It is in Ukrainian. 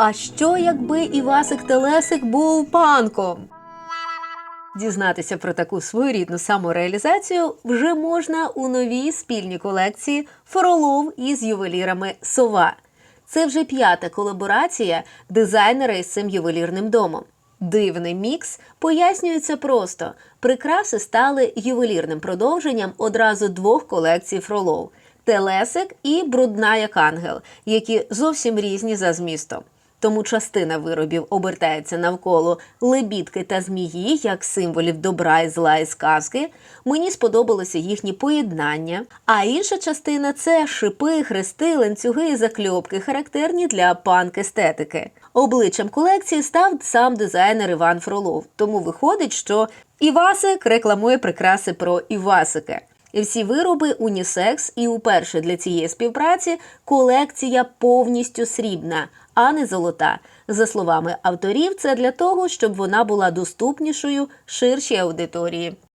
А що якби Івасик Телесик був панком? Дізнатися про таку своєрідну самореалізацію вже можна у новій спільній колекції Фролов із ювелірами Сова. Це вже п'ята колаборація дизайнера із цим ювелірним домом. Дивний мікс пояснюється просто: прикраси стали ювелірним продовженням одразу двох колекцій Фролов Телесик і Брудна як ангел, які зовсім різні за змістом. Тому частина виробів обертається навколо лебідки та змії, як символів добра і зла і сказки. Мені сподобалося їхні поєднання. А інша частина це шипи, хрести, ланцюги і закльопки, характерні для панк-естетики. Обличчям колекції став сам дизайнер Іван Фролов. Тому виходить, що Івасик рекламує прикраси про Івасики. Всі вироби унісекс, і уперше для цієї співпраці колекція повністю срібна, а не золота. За словами авторів, це для того, щоб вона була доступнішою ширшій аудиторії.